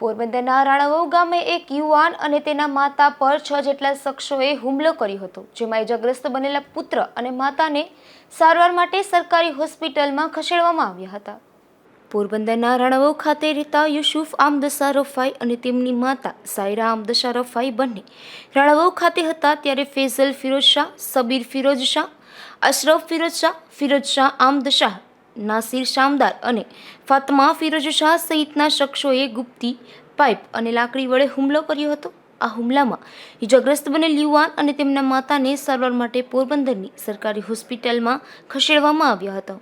પોરબંદરના રાણાવાવ ગામે એક યુવાન અને તેના માતા પર છ જેટલા શખ્સોએ હુમલો કર્યો હતો, જેમાં ઇજાગ્રસ્ત બનેલા પુત્ર અને માતાને સારવાર માટે સરકારી હોસ્પિટલમાં ખસેડવામાં આવ્યા હતા. પોરબંદરના રાણાવાવ ખાતે રહેતા યુસુફ આમદસા રફાઈ અને તેમની માતા સાયરા આમદશા રફાઈ બંને રાણાવાવ ખાતે હતા ત્યારે ફેઝલ ફિરોજ શાહ, સબીર ફિરોજ શાહ, અશરફ ફિરોજ શાહ ફિરોજ શાહ આમદશાહ નાસિર શામદાર અને ફાતમા ફિરોજ શાહ સહિતના શખ્સોએ ગુપ્તી, પાઇપ અને લાકડી વડે હુમલો કર્યો હતો. આ હુમલામાં ઇજાગ્રસ્ત બનેલ યુવાન અને તેમના માતાને સારવાર માટે પોરબંદરની સરકારી હોસ્પિટલમાં ખસેડવામાં આવ્યા હતા.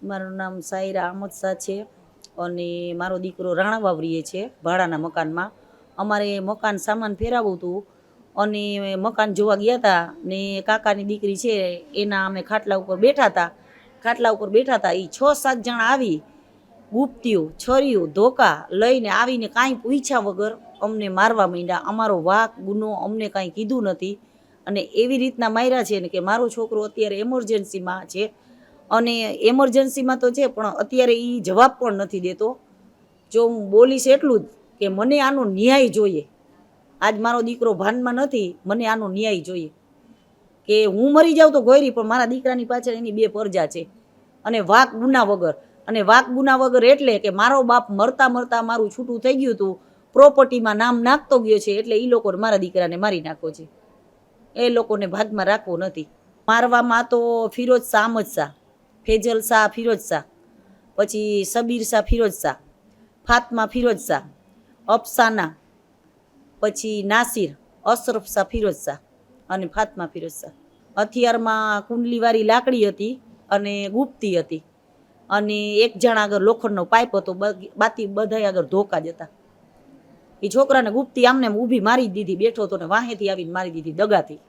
મારું નામ સાયરા અહમદ શાહ છે અને મારો દીકરો રાણા વાવરીએ છે ભાડાના મકાનમાં. અમારે મકાન સામાન ફેરાવવું હતું અને મકાન જોવા ગયા હતા ને કાકાની દીકરી છે, એના અમે ખાટલા ઉપર બેઠા હતા. ખાટલા ઉપર બેઠા હતા એ છ, સાત જણા આવી, ગુપ્તીઓ, છરીઓ, ધોકા લઈને આવીને કાંઈ પૂછ્યા વગર અમને મારવા માંડ્યા. અમારો વાક, ગુનો અમને કાંઈ કીધું નથી. અને એવી રીતના માર્યા છે ને કે મારો છોકરો અત્યારે એમરજન્સીમાં છે. અને એમરજન્સીમાં તો છે, પણ અત્યારે એ જવાબ પણ નથી દેતો. જો હું બોલીશ એટલું જ કે મને આનો ન્યાય જોઈએ. આજ મારો દીકરો ભાનમાં નથી, મને આનો ન્યાય જોઈએ. કે હું મરી જાઉં તો ગોયરી, પણ મારા દીકરાની પાછળ એની બે પરજા છે. અને વાક ગુના વગર. અને વાક ગુના વગર એટલે કે મારો બાપ મરતા મરતા મારું છૂટું થઈ ગયું હતું, પ્રોપર્ટીમાં નામ નાખતો ગયો છે એટલે એ લોકો મારા દીકરાને મારી નાખો છે. એ લોકોને ભાગમાં રાખવો નથી. મારવામાં તો ફિરોજ શાહ, અહમદ શાહ, ફેજલ શાહ, ફિરોજ શાહ, પછી સબીર શાહ, ફિરોજ શાહ, ફાતમા, ફિરોજ શાહ, અફસાના, પછી નાસિર, અશરફ શાહ, ફિરોજ શાહ અને ફાતમા, ફિરોજ શાહ. હથિયારમાં કુંડલીવાળી લાકડી હતી અને ગુપ્તી હતી. અને એક જણ આગળ લોખંડનો પાઇપ હતો બાકી બધા આગળ ધોકા જ હતા. એ છોકરાને ગુપ્તી આમને ઊભી મારી દીધી, બેઠો હતો ને વાહેથી આવીને મારી દીધી દગાથી.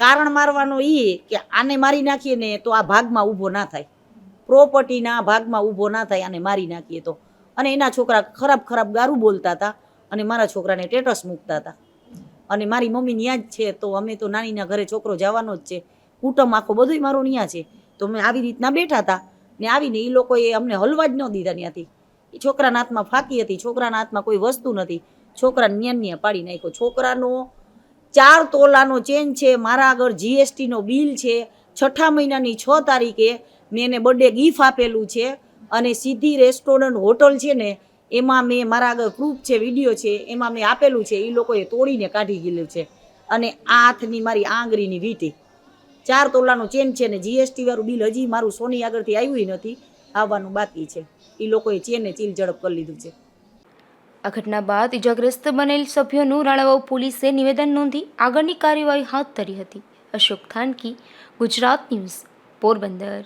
કારણ મારવાનો એ કે આને મારી નાખીએ ને તો આ ભાગમાં ઊભો ના થાય. પ્રોપર્ટીના ભાગમાં ઊભો ના થાય, આને મારી નાખીએ તો. અને એના છોકરા ખરાબ ખરાબ ગારું બોલતા હતા અને મારા છોકરાને ટેટસ મૂકતા હતા. અને મારી મમ્મી ન્યા જ છે, તો અમે તો નાનીના ઘરે છોકરો જવાનો જ છે. કુટુંબ આખો બધું મારો ત્યાં છે. તો અમે આવી રીતના બેઠા હતા. ને આવીને એ લોકોએ અમને હલવા જ ન દીધા ત્યાંથી એ છોકરાના હાથમાં ફાંકી હતી, છોકરાના હાથમાં કોઈ વસ્તુ નથી. છોકરાને ન્યા ન્યા પાડી નાખ્યો. છોકરાનો ચાર તોલાનો ચેન છે, મારા આગળ જીએસટીનો બિલ છે. છઠ્ઠા મહિનાની છ તારીખે મેં એને બર્થડે ગિફ્ટ આપેલું છે. અને સીધી રેસ્ટોરન્ટ હોટલ છે ને એમાં મેં મારા આગળ પ્રૂફ છે વીડિયો છે, એમાં મેં આપેલું છે એ લોકોએ તોડીને કાઢી ગયેલું છે. અને આ હાથની મારી આંગળીની વીંટી. ચાર તોલાનું ચેન છે ને જીએસટી વાળું બિલ હજી મારું સોની આગળથી આવ્યું નથી, આવવાનું બાકી છે. એ લોકોએ ચેનને ચીલ ઝડપ કરી લીધું છે. આ ઘટના બાદ ઇજાગ્રસ્ત બનેલ સભ્યોનું રાણાવાવ પોલીસે નિવેદન નોંધી આગળની કાર્યવાહી હાથ ધરી હતી. અશોક થાનકી, ગુજરાત ન્યૂઝ, પોરબંદર.